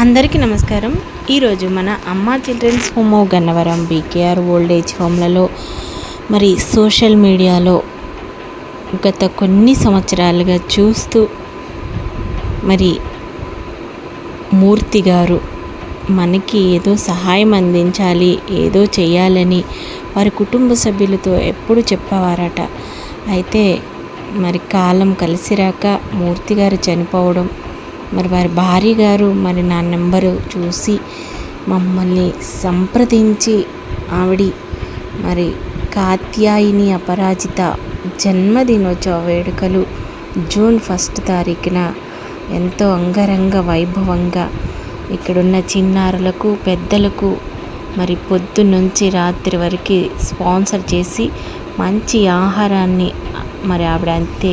అందరికీ నమస్కారం. ఈరోజు మన Amma children's home Gannavaram BKR old age హోమ్లలో మరి సోషల్ మీడియాలో గత కొన్ని సంవత్సరాలుగా చూస్తూ మరి మూర్తి గారు మనకి ఏదో సహాయం అందించాలి ఏదో చేయాలని వారి కుటుంబ సభ్యులతో ఎప్పుడు చెప్పేవారట. అయితే మరి కాలం కలిసిరాక మూర్తి గారు చనిపోవడం మరి వారి భార్య గారు మరి నా నెంబరు చూసి మమ్మల్ని సంప్రదించి ఆవిడ మరి కాత్యాయిని అపరాజిత జన్మదినోత్సవ వేడుకలు జూన్ ఫస్ట్ తారీఖున ఎంతో అంగరంగ వైభవంగా ఇక్కడున్న చిన్నారులకు పెద్దలకు మరి పొద్దు నుంచి రాత్రి వరకు స్పాన్సర్ చేసి మంచి ఆహారాన్ని మరి ఆవిడ అంతే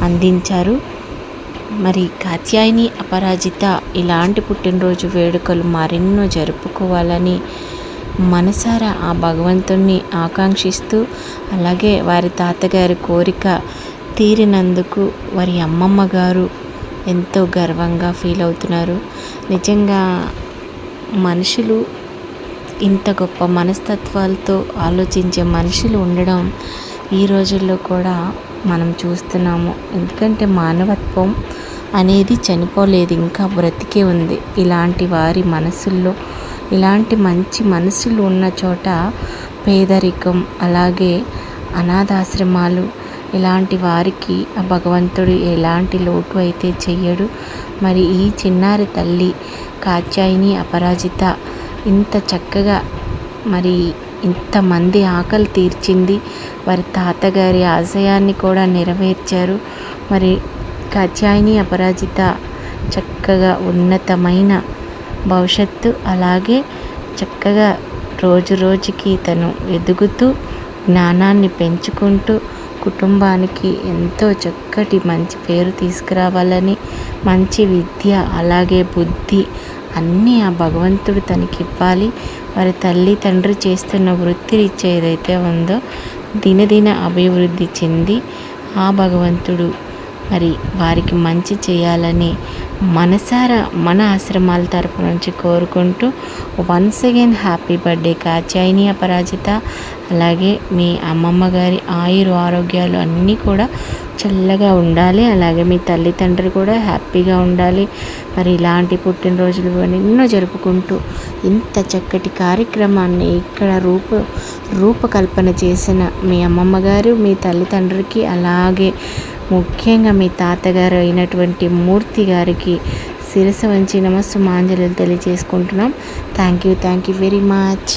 అందించారు. మరి కాత్యాయని అపరాజిత ఇలాంటి పుట్టినరోజు వేడుకలు మరెన్నో జరుపుకోవాలని మనసారా ఆ భగవంతుణ్ణి ఆకాంక్షిస్తూ అలాగే వారి తాతగారి కోరిక తీరినందుకు వారి అమ్మమ్మ గారు ఎంతో గర్వంగా ఫీల్ అవుతున్నారు. నిజంగా మనుషులు ఇంత గొప్ప మనస్తత్వాలతో ఆలోచించే మనుషులు ఉండడం ఈ రోజుల్లో కూడా మనం చూస్తున్నాము. ఎందుకంటే మానవత్వం అనేది చనిపోలేదు ఇంకా బ్రతికే ఉంది. ఇలాంటి వారి మనసుల్లో ఇలాంటి మంచి మనసులు ఉన్న చోట పేదరికం అలాగే అనాథాశ్రమాలు ఇలాంటి వారికి ఆ భగవంతుడు ఎలాంటి లోటు అయితే చెయ్యడు. మరి ఈ చిన్నారి తల్లి కాత్యాయిని అపరాజిత ఇంత చక్కగా మరి ఇంతమంది ఆకలి తీర్చింది. వారి తాతగారి ఆశయాన్ని కూడా నెరవేర్చారు. మరి కాత్యాయని అపరాజిత చక్కగా ఉన్నతమైన భవిష్యత్తు అలాగే చక్కగా రోజు రోజుకి తను ఎదుగుతూ జ్ఞానాన్ని పెంచుకుంటూ కుటుంబానికి ఎంతో చక్కటి మంచి పేరు తీసుకురావాలని మంచి విద్య అలాగే బుద్ధి అన్నీ ఆ భగవంతుడు తనకి ఇవ్వాలి వారి తల్లి తండ్రి చేస్తున్న వృత్తి ఏదైతే ఉందో దినదిన అభివృద్ధి చెంది ఆ భగవంతుడు మరి వారికి మంచి చేయాలని మనసారా మన ఆశ్రమాల తరపు నుంచి కోరుకుంటూ వన్స్ అగైన్ హ్యాపీ బర్త్డే కాచాయిని అపరాజిత. అలాగే మీ అమ్మమ్మ గారి ఆయురు ఆరోగ్యాలు అన్నీ కూడా చల్లగా ఉండాలి. అలాగే మీ తల్లిదండ్రులు కూడా హ్యాపీగా ఉండాలి. మరి ఇలాంటి పుట్టినరోజులు ఎన్నో జరుపుకుంటూ ఇంత చక్కటి కార్యక్రమాన్ని ఇక్కడ రూప రూపకల్పన చేసిన మీ అమ్మమ్మ గారు మీ తల్లిదండ్రులకి అలాగే ముఖ్యంగా మీ తాతగారు అయినటువంటి మూర్తి గారికి శిరస వంచి నమస్సు మాంజలు తెలియజేసుకుంటున్నాం. Thank you thank you very much